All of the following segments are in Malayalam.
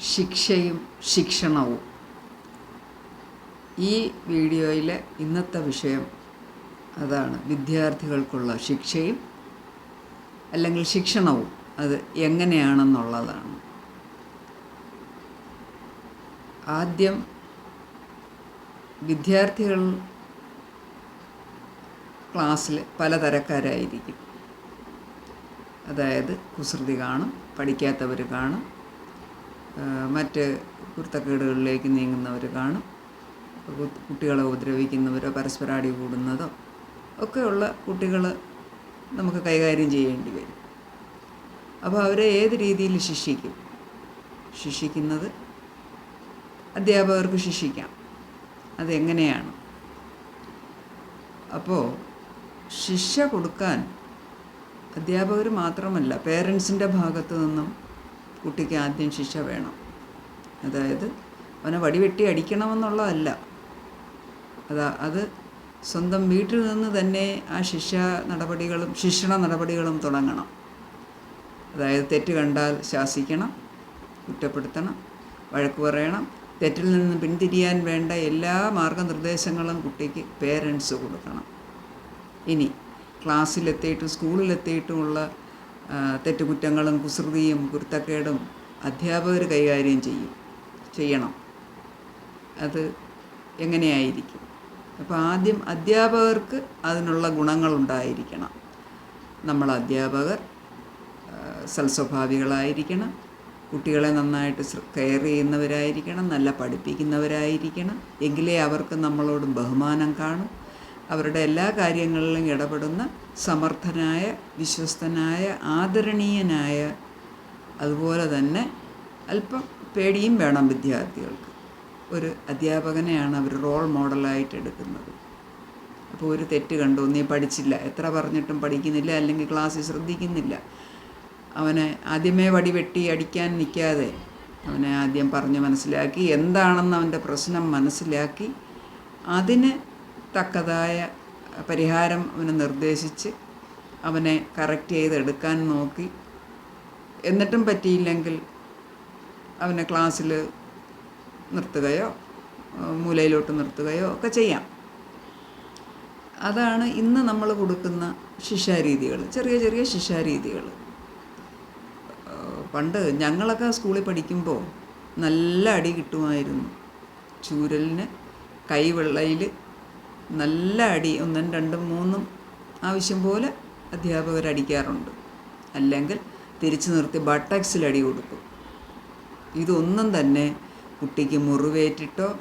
ശിക്ഷയും ശിക്ഷണവും. ഈ വീഡിയോയിലെ ഇന്നത്തെ വിഷയം അതാണ്. വിദ്യാർത്ഥികൾക്കുള്ള ശിക്ഷയും അല്ലെങ്കിൽ ശിക്ഷണവും അത് എങ്ങനെയാണെന്നുള്ളതാണ്. ആദ്യം വിദ്യാർത്ഥികൾ ക്ലാസ്സിൽ പലതരക്കാരായിരിക്കും. അതായത് കുസൃതി കാണും പഠിക്കാത്തവർ കാണും മറ്റ് കുരുത്തക്കേടുകളിലേക്ക് നീങ്ങുന്നവർ കാണും. കുട്ടികളെ ഉപദ്രവിക്കുന്നവരോ പരസ്പരം അടി കൂടുന്നതോ ഒക്കെയുള്ള കുട്ടികൾ നമുക്ക് കൈകാര്യം ചെയ്യേണ്ടി വരും. അപ്പോൾ അവരെ ഏത് രീതിയിൽ ശിക്ഷിക്കും? ശിക്ഷിക്കുന്നത് അധ്യാപകർക്ക് ശിക്ഷിക്കാം. അതെങ്ങനെയാണ്? അപ്പോൾ ശിക്ഷ കൊടുക്കാൻ അധ്യാപകർ മാത്രമല്ല പേരൻസിന്റെ ഭാഗത്തു നിന്നും കുട്ടിക്ക് ആദ്യം ശിക്ഷ വേണം. അതായത് അവനെ വടിവെട്ടി അടിക്കണമെന്നുള്ളതല്ല. അതാ അത് സ്വന്തം വീട്ടിൽ നിന്ന് തന്നെ ആ ശിക്ഷ നടപടികളും ശിക്ഷണ നടപടികളും തുടങ്ങണം. അതായത് തെറ്റ് കണ്ടാൽ ശാസിക്കണം കുറ്റപ്പെടുത്തണം വഴക്ക് പറയണം തെറ്റിൽ നിന്ന് പിന്തിരിയാൻ വേണ്ട എല്ലാ മാർഗനിർദ്ദേശങ്ങളും കുട്ടിക്ക് പേരൻസ് കൊടുക്കണം. ഇനി ക്ലാസ്സിലെത്തിയിട്ടും സ്കൂളിലെത്തിയിട്ടുമുള്ള തെറ്റുകുറ്റങ്ങളും കുസൃതിയും കുരുത്തക്കേടും അധ്യാപകർ കൈകാര്യം ചെയ്യും ചെയ്യണം. അത് എങ്ങനെയായിരിക്കും? അപ്പോൾ ആദ്യം അധ്യാപകർക്ക് അതിനുള്ള ഗുണങ്ങളുണ്ടായിരിക്കണം. നമ്മൾ അധ്യാപകർ സൽസ്വഭാവികളായിരിക്കണം കുട്ടികളെ നന്നായിട്ട് കെയർ ചെയ്യുന്നവരായിരിക്കണം നല്ല പഠിപ്പിക്കുന്നവരായിരിക്കണം എങ്കിലേ അവർക്ക് നമ്മളോട് ബഹുമാനം കാണും. അവരുടെ എല്ലാ കാര്യങ്ങളിലും ഇടപെടുന്ന സമർത്ഥനായ വിശ്വസ്തനായ ആദരണീയനായ അതുപോലെ തന്നെ അല്പം പേടിയും വേണം വിദ്യാർത്ഥികൾക്ക്. ഒരു അധ്യാപകനെയാണ് അവർ റോൾ മോഡലായിട്ട് എടുക്കുന്നത്. അപ്പോൾ ഒരു തെറ്റ് കണ്ടു? നീ പഠിച്ചില്ല. എത്ര പറഞ്ഞിട്ടും പഠിക്കുന്നില്ല അല്ലെങ്കിൽ ക്ലാസ്സിൽ ശ്രദ്ധിക്കുന്നില്ല. അവനെ ആദ്യമേ വടി വെട്ടി അടിക്കാൻ നിൽക്കാതെ അവനെ ആദ്യം പറഞ്ഞ് മനസ്സിലാക്കി എന്താണെന്ന് അവന്റെ പ്രശ്നം മനസ്സിലാക്കി അതിന് തക്കതായ പരിഹാരം അവന് നിർദ്ദേശിച്ച് അവനെ കറക്റ്റ് ചെയ്തെടുക്കാൻ നോക്കി. എന്നിട്ടും പറ്റിയില്ലെങ്കിൽ അവനെ ക്ലാസ്സിൽ നിർത്തുകയോ മൂലയിലോട്ട് നിർത്തുകയോ ഒക്കെ ചെയ്യാം. അതാണ് ഇന്ന് നമ്മൾ കൊടുക്കുന്ന ശിക്ഷാരീതികൾ ചെറിയ ചെറിയ ശിക്ഷാരീതികൾ. പണ്ട് ഞങ്ങളൊക്കെ സ്കൂളിൽ പഠിക്കുമ്പോൾ നല്ല അടി കിട്ടുമായിരുന്നു. ചൂരലിന് കൈവെള്ളയിൽ നല്ല അടി ഒന്നും രണ്ടും മൂന്നും ആവശ്യം പോലെ അധ്യാപകർ അടിക്കാറുണ്ട്. അല്ലെങ്കിൽ തിരിച്ചു നിർത്തി ബട്ടക്സിൽ അടി കൊടുക്കും. ഇതൊന്നും തന്നെ കുട്ടിക്ക് മുറിവേറ്റിട്ടോ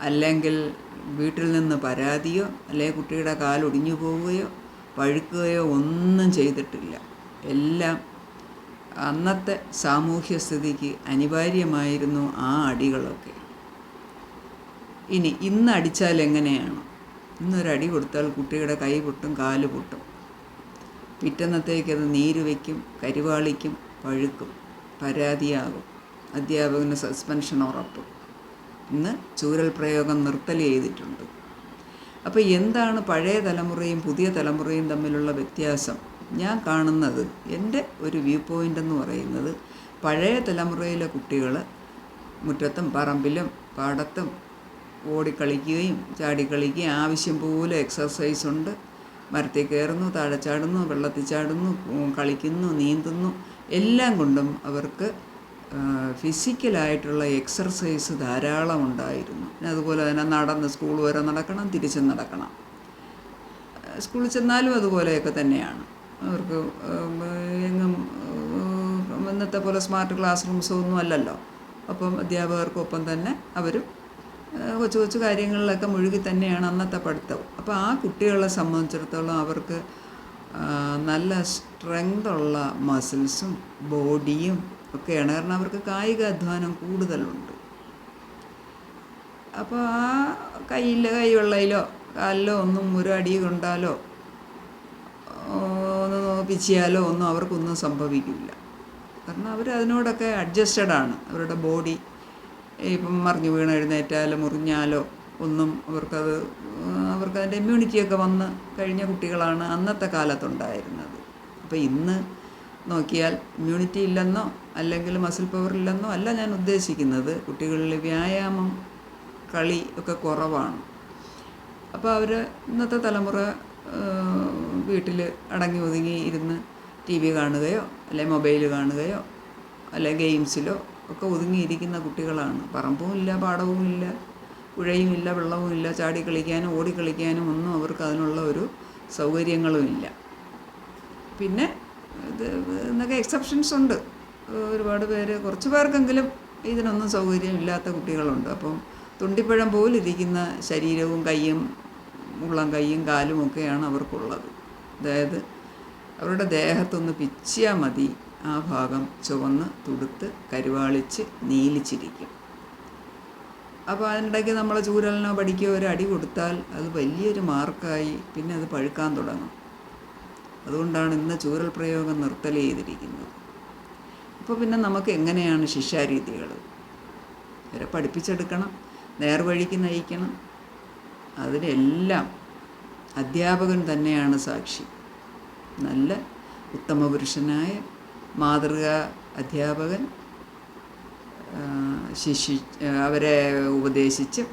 അല്ലെങ്കിൽ വീട്ടിൽ നിന്ന് പരാതിയോ അല്ലെങ്കിൽ കുട്ടിയുടെ കാലൊടിഞ്ഞു പോവുകയോ പഴുക്കുകയോ ഒന്നും ചെയ്തിട്ടില്ല. എല്ലാം അന്നത്തെ സാമൂഹ്യ സ്ഥിതിക്ക് അനിവാര്യമായിരുന്നു ആ അടികളൊക്കെ. ഇനി ഇന്ന് അടിച്ചാൽ എങ്ങനെയാണ്? ഇന്നൊരടി കൊടുത്താൽ കുട്ടിയുടെ കൈ പൊട്ടും കാൽ പൊട്ടും. പിറ്റന്നത്തേക്കത് നീര് വയ്ക്കും കരിവാളിക്കും പഴുക്കും പരാതിയാകും. അധ്യാപകന് സസ്പെൻഷൻ ഉറപ്പ്. ഇന്ന് ചൂരൽ പ്രയോഗം നിർത്തൽ ചെയ്തിട്ടുണ്ട്. അപ്പോൾ എന്താണ് പഴയ തലമുറയും പുതിയ തലമുറയും തമ്മിലുള്ള വ്യത്യാസം? ഞാൻ കാണുന്നത് എന്റെ ഒരു വ്യൂ പോയിന്റ് എന്ന് പറയുന്നത് പഴയ തലമുറയിലെ കുട്ടികൾ മുറ്റത്തും പറമ്പിലും പാടത്തും ഓടിക്കളിക്കുകയും ചാടിക്കളിക്കുകയും ആവശ്യം പോലെ എക്സർസൈസ് ഉണ്ട്. മരത്തിൽ കയറുന്നു താഴെ ചാടുന്നു വെള്ളത്തിൽ ചാടുന്നു കളിക്കുന്നു നീന്തുന്നു. എല്ലാം കൊണ്ടും അവർക്ക് ഫിസിക്കലായിട്ടുള്ള എക്സർസൈസ് ധാരാളം ഉണ്ടായിരുന്നു. അതുപോലെ തന്നെ നടന്ന് സ്കൂൾ വരെ നടക്കണം തിരിച്ചും നടക്കണം. സ്കൂളിൽ ചെന്നാലും അതുപോലെയൊക്കെ തന്നെയാണ്. അവർക്ക് എങ്ങും ഇന്നത്തെ പോലെ സ്മാർട്ട് ക്ലാസ് റൂംസോ ഒന്നും അല്ലല്ലോ. അപ്പം അധ്യാപകർക്കൊപ്പം തന്നെ അവരും കൊച്ചു കൊച്ചു കാര്യങ്ങളിലൊക്കെ മുഴുകി തന്നെയാണ് അന്നത്തെ പഠിത്തം. അപ്പോൾ ആ കുട്ടികളെ സംബന്ധിച്ചിടത്തോളം അവർക്ക് നല്ല സ്ട്രെങ്ത് ഉള്ള മസിൽസും ബോഡിയും ഒക്കെയാണ്. കാരണം അവർക്ക് കായിക അധ്വാനം കൂടുതലുണ്ട്. അപ്പോൾ ആ കയ്യിൽ കൈവെള്ളയിലോ കാലിലോ ഒന്നും ഒരു അടി കൊണ്ടാലോ ഒന്ന് പിച്ചിയാലോ ഒന്നും അവർക്കൊന്നും സംഭവിക്കില്ല. കാരണം അവർ അതിനോടൊക്കെ അഡ്ജസ്റ്റഡ് ആണ് അവരുടെ ബോഡി ഇപ്പം മറിഞ്ഞു വീണ് എഴുന്നേറ്റാലോ മുറിഞ്ഞാലോ ഒന്നും അവർക്കത് അവർക്ക് അതിന്റെ ഇമ്മ്യൂണിറ്റിയൊക്കെ വന്ന് കഴിഞ്ഞ കുട്ടികളാണ് അന്നത്തെ കാലത്തുണ്ടായിരുന്നത്. അപ്പോൾ ഇന്ന് നോക്കിയാൽ ഇമ്മ്യൂണിറ്റി ഇല്ലെന്നോ അല്ലെങ്കിൽ മസിൽ പവർ ഇല്ലെന്നോ അല്ല ഞാൻ ഉദ്ദേശിക്കുന്നത് കുട്ടികളിൽ വ്യായാമം കളി ഒക്കെ കുറവാണ്. അപ്പോൾ അവർ ഇന്നത്തെ തലമുറ വീട്ടിൽ അടങ്ങി ഒതുങ്ങി ഇരുന്ന് ടി വി കാണുകയോ അല്ലെ മൊബൈൽ കാണുകയോ അല്ലെ ഗെയിംസിലോ ഒക്കെ ഒതുങ്ങിയിരിക്കുന്ന കുട്ടികളാണ്. പറമ്പും ഇല്ല പാടവും ഇല്ല പുഴയും ഇല്ല വെള്ളവും ഇല്ല ചാടി കളിക്കാനും ഓടി കളിക്കാനും ഒന്നും അവർക്ക് അതിനുള്ള ഒരു സൗകര്യങ്ങളും ഇല്ല. പിന്നെ ഇത് എന്നൊക്കെ എക്സെപ്ഷൻസ് ഉണ്ട്. ഒരുപാട് പേര് കുറച്ച് പേർക്കെങ്കിലും ഇതിനൊന്നും സൗകര്യം ഇല്ലാത്ത കുട്ടികളുണ്ട്. അപ്പം തുണ്ടിപ്പഴം പോലിരിക്കുന്ന ശരീരവും കൈയും ഉള്ളം കൈയും കാലും ഒക്കെയാണ് അവർക്കുള്ളത്. അതായത് അവരുടെ ദേഹത്തൊന്ന് പിച്ചിയാൽ മതി. ആ ഭാഗം ചുവന്ന് തുടുത്ത് കരുവാളിച്ച് നീലിച്ചിരിക്കും. അപ്പോൾ അതിനിടയ്ക്ക് നമ്മൾ ചൂരലിനോ പഠിക്കുകയോ ഒരു അടി കൊടുത്താൽ അത് വലിയൊരു മാർക്കായി പിന്നെ അത് പഴുക്കാൻ തുടങ്ങും. അതുകൊണ്ടാണ് ഇന്ന് ചൂരൽ പ്രയോഗം നിർത്തൽ ചെയ്തിരിക്കുന്നത്. അപ്പോൾ പിന്നെ നമുക്ക് എങ്ങനെയാണ് ശിക്ഷാരീതികൾ ഇവരെ പഠിപ്പിച്ചെടുക്കണം നേർവഴിക്ക് നയിക്കണം. അതിനെല്ലാം അധ്യാപകൻ തന്നെയാണ് സാക്ഷി. നല്ല ഉത്തമ പുരുഷനായ മാതൃകാ അധ്യാപകൻ ശിശി അവരെ ഉപദേശിച്ചും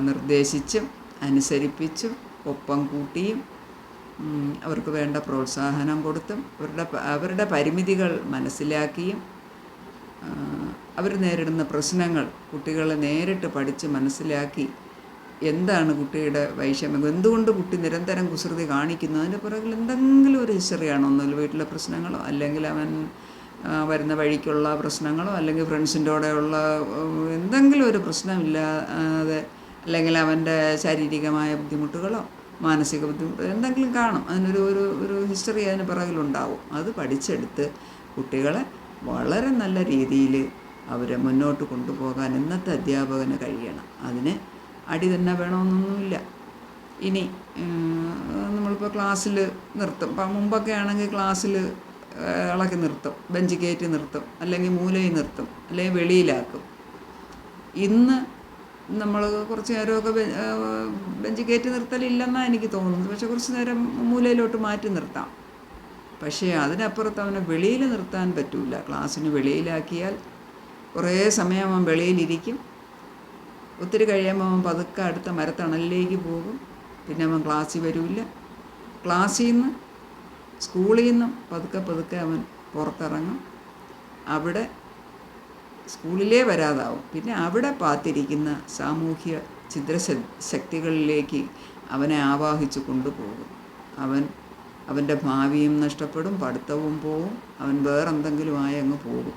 നിർദ്ദേശിച്ചും അനുസരിപ്പിച്ചും ഒപ്പം കൂട്ടിയും അവർക്ക് വേണ്ട പ്രോത്സാഹനം കൊടുത്തും അവരുടെ അവരുടെ പരിമിതികൾ മനസ്സിലാക്കിയും അവർ നേരിടുന്ന പ്രശ്നങ്ങൾ കുട്ടികളെ നേരിട്ട് പഠിച്ച് മനസ്സിലാക്കി എന്താണ് കുട്ടിയുടെ വൈഷമ്യം? എന്തുകൊണ്ട് കുട്ടി നിരന്തരം കുസൃതി കാണിക്കുന്നു? അതിന്റെ പുറകിൽ എന്തെങ്കിലും ഒരു ഹിസ്റ്ററി ഹിസ്റ്ററിയാണോ ഒന്നുമില്ല. വീട്ടിലെ പ്രശ്നങ്ങളോ അല്ലെങ്കിൽ അവൻ വരുന്ന വഴിക്കുള്ള പ്രശ്നങ്ങളോ അല്ലെങ്കിൽ ഫ്രണ്ട്സിന്റെ കൂടെയുള്ള എന്തെങ്കിലും ഒരു പ്രശ്നമില്ലാതെ അല്ലെങ്കിൽ അവന്റെ ശാരീരികമായ ബുദ്ധിമുട്ടുകളോ മാനസിക ബുദ്ധിമുട്ട് എന്തെങ്കിലും കാണും. അതിനൊരു ഒരു ഒരു ഹിസ്റ്ററി അതിന് പിറകിലുണ്ടാവും അത് പഠിച്ചെടുത്ത് കുട്ടികളെ വളരെ നല്ല രീതിയിൽ അവരെ മുന്നോട്ട് കൊണ്ടുപോകാൻ ഇന്നത്തെ അധ്യാപകന് കഴിയണം. അതിന് അടി തന്നെ വേണമെന്നൊന്നുമില്ല. ഇനി നമ്മളിപ്പോൾ ക്ലാസ്സിൽ നിർത്തും. ഇപ്പം മുമ്പൊക്കെ ആണെങ്കിൽ ക്ലാസ്സിൽ ഇളക്കി നിർത്തും. ബെഞ്ച് കയറ്റി നിർത്തും. അല്ലെങ്കിൽ മൂലയിൽ നിർത്തും. അല്ലെങ്കിൽ വെളിയിലാക്കും. ഇന്ന് നമ്മൾ കുറച്ച് നേരമൊക്കെ ബെഞ്ച് കയറ്റി നിർത്തലില്ലെന്നാണ് എനിക്ക് തോന്നുന്നത്. പക്ഷെ കുറച്ച് നേരം മൂലയിലോട്ട് മാറ്റി നിർത്താം. പക്ഷേ അതിനപ്പുറത്ത് അവനെ വെളിയിൽ നിർത്താൻ പറ്റില്ല ക്ലാസ്സിന് വെളിയിലാക്കിയാൽ കുറേ സമയം അവൻ വെളിയിലിരിക്കും ഒത്തിരി കഴിയുമ്പോൾ അവൻ പതുക്കെ അടുത്ത മരത്തണലിലേക്ക് പോകും. പിന്നെ അവൻ ക്ലാസ്സിൽ വരില്ല. ക്ലാസ്സിൽ നിന്ന് സ്കൂളിൽ നിന്നും പതുക്കെ പതുക്കെ അവൻ പുറത്തിറങ്ങും. അവിടെ സ്കൂളിലേ വരാതാവും. പിന്നെ അവിടെ പാത്തിരിക്കുന്ന സാമൂഹ്യ ചിത്ര ശക്തികളിലേക്ക് അവനെ ആവാഹിച്ചു കൊണ്ടുപോകും. അവൻ അവന്റെ ഭാവിയും നഷ്ടപ്പെടും പഠിത്തവും പോവും അവൻ വേറെന്തെങ്കിലും ആയി അങ്ങ് പോകും.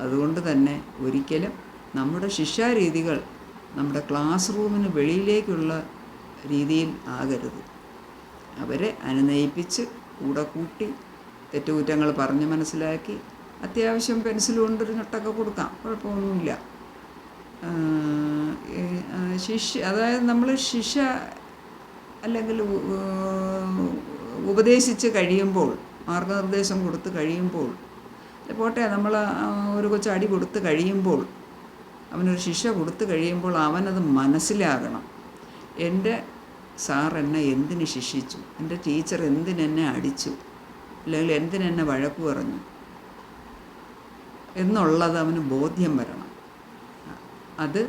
അതുകൊണ്ട് തന്നെ ഒരിക്കലും നമ്മുടെ ശിക്ഷാരീതികൾ നമ്മുടെ ക്ലാസ് റൂമിന് വെളിയിലേക്കുള്ള രീതിയിൽ ആകരുത്. അവരെ അനുനയിപ്പിച്ച് കൂടെ കൂട്ടി തെറ്റുകുറ്റങ്ങൾ പറഞ്ഞ് മനസ്സിലാക്കി അത്യാവശ്യം പെൻസിൽ കൊണ്ടൊരു ഞൊട്ടൊക്കെ കൊടുക്കാം കുഴപ്പമൊന്നുമില്ല. ശിക്ഷ അതായത് നമ്മൾ ശിക്ഷ അല്ലെങ്കിൽ ഉപദേശിച്ച് കഴിയുമ്പോൾ മാർഗനിർദ്ദേശം കൊടുത്ത് കഴിയുമ്പോൾ പോട്ടെ നമ്മൾ ഒരു കൊച്ചടി കൊടുത്ത് കഴിയുമ്പോൾ അവനൊരു ശിക്ഷ കൊടുത്തു കഴിയുമ്പോൾ അവനത് മനസ്സിലാകണം. എന്റെ സാർ എന്നെ എന്തിന് ശിക്ഷിച്ചു? എന്റെ ടീച്ചർ എന്തിനെന്നെ അടിച്ചു? അല്ലെങ്കിൽ എന്തിനെന്നെ വഴക്കു പറഞ്ഞു? എന്നുള്ളത് അവന് ബോധ്യം വരണം. അത്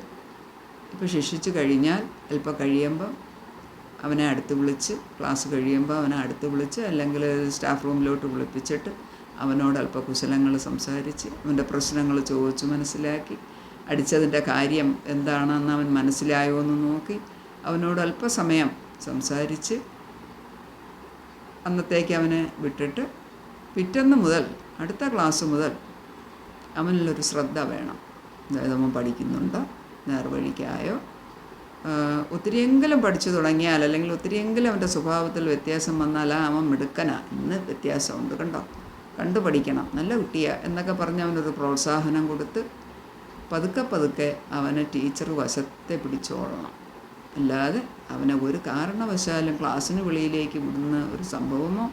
ഇപ്പോൾ ശിക്ഷിച്ചു കഴിഞ്ഞാൽ അല്പം കഴിയുമ്പം അവനെ അടുത്ത് വിളിച്ച് ക്ലാസ് കഴിയുമ്പോൾ അവനെ അടുത്ത് വിളിച്ച് അല്ലെങ്കിൽ സ്റ്റാഫ് റൂമിലോട്ട് വിളിപ്പിച്ചിട്ട് അവനോട് അല്പ കുശലങ്ങൾ സംസാരിച്ച് അവന്റെ പ്രശ്നങ്ങൾ ചോദിച്ചു മനസ്സിലാക്കി അടിച്ചതിന്റെ കാര്യം എന്താണെന്ന് അവൻ മനസ്സിലായോ എന്ന് നോക്കി അവനോട് അല്പസമയം സംസാരിച്ച് അന്നത്തേക്ക് അവനെ വിട്ടിട്ട് പിറ്റന്ന് മുതൽ അടുത്ത ക്ലാസ് മുതൽ അവനിലൊരു ശ്രദ്ധ വേണം. അതായത് അവൻ പഠിക്കുന്നുണ്ടോ? നേർവഴിക്കായോ? ഒത്തിരിയെങ്കിലും പഠിച്ചു തുടങ്ങിയാൽ അല്ലെങ്കിൽ ഒത്തിരിയെങ്കിലും അവന്റെ സ്വഭാവത്തിൽ വ്യത്യാസം വന്നാൽ ആ അവൻ മിടുക്കനാ. ഇന്ന് വ്യത്യാസമുണ്ട് കണ്ടോ? കണ്ടു പഠിക്കണം നല്ല കുട്ടിയാ എന്നൊക്കെ പറഞ്ഞ് അവനൊരു പ്രോത്സാഹനം കൊടുത്ത് പതുക്കെ പതുക്കെ അവനെ ടീച്ചർ വശത്തെ പിടിച്ചോളണം. അല്ലാതെ അവനെ ഒരു കാരണവശാലും ക്ലാസ്സിന് വെളിയിലേക്ക് വിടുന്ന ഒരു സംഭവമോ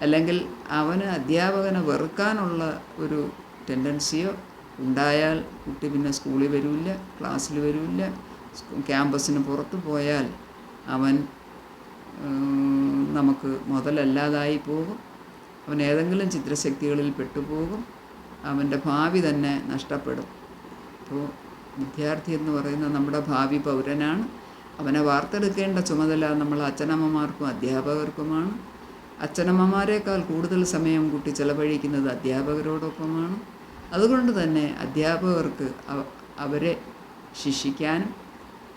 അല്ലെങ്കിൽ അവന് അധ്യാപകനെ വെറുക്കാനുള്ള ഒരു ടെൻഡൻസിയോ ഉണ്ടായാൽ കുട്ടി പിന്നെ സ്കൂളിൽ വരില്ല ക്ലാസ്സിൽ വരില്ല ക്യാമ്പസിന് പുറത്ത് പോയാൽ അവൻ നമുക്ക് മുതലല്ലാതായി പോകും. അവൻ ഏതെങ്കിലും ചിത്രശക്തികളിൽ പെട്ടുപോകും. അവന്റെ ഭാവി തന്നെ നഷ്ടപ്പെടും. അപ്പോൾ വിദ്യാർത്ഥി എന്ന് പറയുന്നത് നമ്മുടെ ഭാവി പൗരനാണ്. അവനെ വാർത്തെടുക്കേണ്ട ചുമതല നമ്മൾ അച്ഛനമ്മമാർക്കും അധ്യാപകർക്കുമാണ്. അച്ഛനമ്മമാരെക്കാൾ കൂടുതൽ സമയം കുട്ടി ചെലവഴിക്കുന്നത് അധ്യാപകരോടൊപ്പമാണ്. അതുകൊണ്ട് തന്നെ അധ്യാപകർക്ക് അവരെ ശിക്ഷിക്കാനും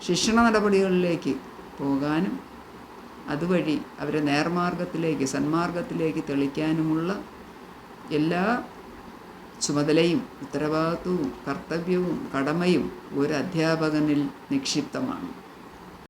ശിക്ഷണ നടപടികളിലേക്ക് പോകാനും അതുവഴി അവരെ നേർമാർഗത്തിലേക്ക് സന്മാർഗത്തിലേക്ക് തെളിക്കാനുമുള്ള എല്ലാ ചുമതലയും ഉത്തരവാദിത്വവും കർത്തവ്യവും കടമയും ഒരു അധ്യാപകനിൽ നിക്ഷിപ്തമാണ്.